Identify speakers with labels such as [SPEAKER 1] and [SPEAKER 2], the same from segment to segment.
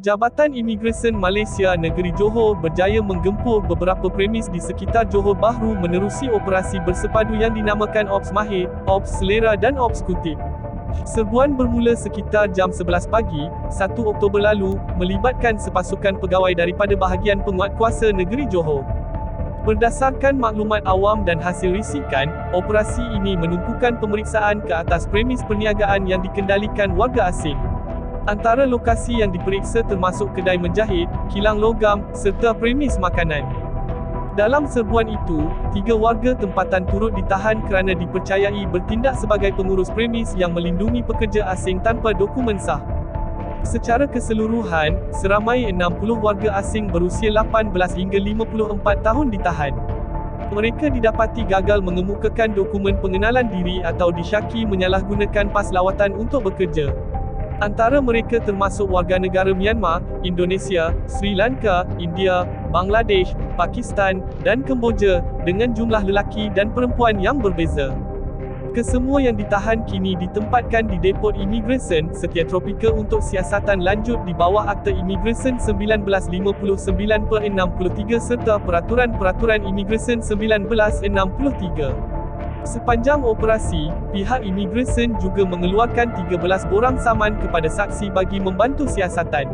[SPEAKER 1] Jabatan Imigresen Malaysia Negeri Johor berjaya menggempur beberapa premis di sekitar Johor Bahru menerusi operasi bersepadu yang dinamakan Ops Mahir, Ops Selera dan Ops Kutip. Serbuan bermula sekitar jam 11 pagi, 1 Oktober lalu, melibatkan sepasukan pegawai daripada bahagian penguatkuasa negeri Johor. Berdasarkan maklumat awam dan hasil risikan, operasi ini menumpukan pemeriksaan ke atas premis perniagaan yang dikendalikan warga asing. Antara lokasi yang diperiksa termasuk kedai menjahit, kilang logam, serta premis makanan. Dalam serbuan itu, tiga warga tempatan turut ditahan kerana dipercayai bertindak sebagai pengurus premis yang melindungi pekerja asing tanpa dokumen sah. Secara keseluruhan, seramai 60 warga asing berusia 18 hingga 54 tahun ditahan. Mereka didapati gagal mengemukakan dokumen pengenalan diri atau disyaki menyalahgunakan pas lawatan untuk bekerja. Antara mereka termasuk warga negara Myanmar, Indonesia, Sri Lanka, India, Bangladesh, Pakistan, dan Kemboja, dengan jumlah lelaki dan perempuan yang berbeza. Kesemua yang ditahan kini ditempatkan di Depot Imigresen Setia Tropika untuk siasatan lanjut di bawah Akta Imigresen 1959 per 63 serta Peraturan-Peraturan Imigresen 1963. Sepanjang operasi, pihak imigresen juga mengeluarkan 13 borang saman kepada saksi bagi membantu siasatan.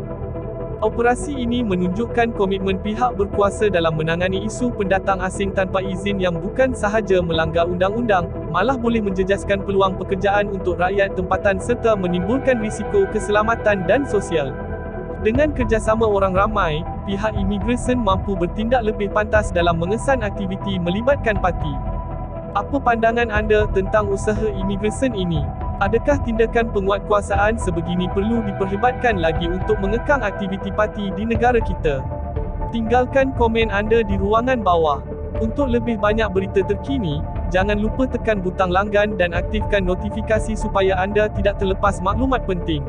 [SPEAKER 1] Operasi ini menunjukkan komitmen pihak berkuasa dalam menangani isu pendatang asing tanpa izin yang bukan sahaja melanggar undang-undang, malah boleh menjejaskan peluang pekerjaan untuk rakyat tempatan serta menimbulkan risiko keselamatan dan sosial. Dengan kerjasama orang ramai, pihak imigresen mampu bertindak lebih pantas dalam mengesan aktiviti melibatkan parti. Apa pandangan anda tentang usaha imigresen ini? Adakah tindakan penguatkuasaan sebegini perlu diperhebatkan lagi untuk mengekang aktiviti parti di negara kita? Tinggalkan komen anda di ruangan bawah. Untuk lebih banyak berita terkini, jangan lupa tekan butang langgan dan aktifkan notifikasi supaya anda tidak terlepas maklumat penting.